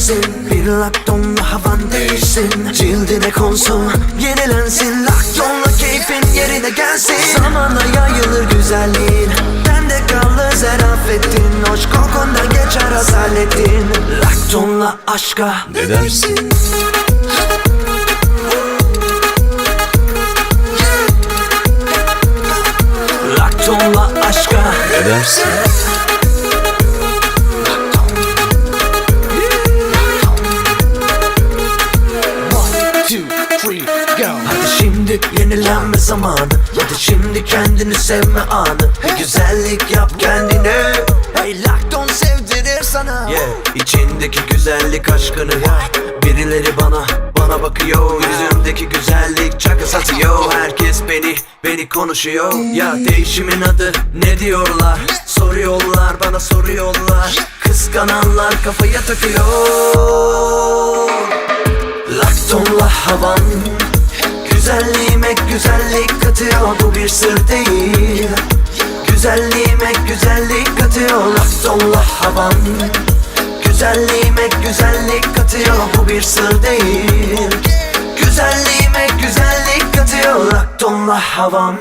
geçersin Bir laktonla havan değişsin Cildine konsun yenilensin. Laktonla keyfin yerine gelsin. Zamanla yayılır güzelliğin. Bende kalır zarafetin. Hoş kokundan geçer asaletin. Laktonla aşka Ne dersin? Laktonla aşka Ne dersin? Hadi şimdi yenilenme zamanı. Hadi şimdi kendini sevme anı. Hey güzellik yap kendine. Hey lakton sevdirir sana. Yeah. İçindeki güzellik aşkını yak Birileri bana bana bakıyor. Yüzümdeki güzellik çakı satıyor. Herkes beni beni konuşuyor. Ya değişimin adı ne diyorlar? Soruyorlar bana soruyorlar. Kıskananlar kafaya takıyor Havan Güzelliğime güzellik katıyor Bu bir sır değil. Güzelliğime güzellik katıyor Laktonla havan. Güzelliğime güzellik katıyor Bu bir sır değil. Güzelliğime güzellik katıyor Laktonla havan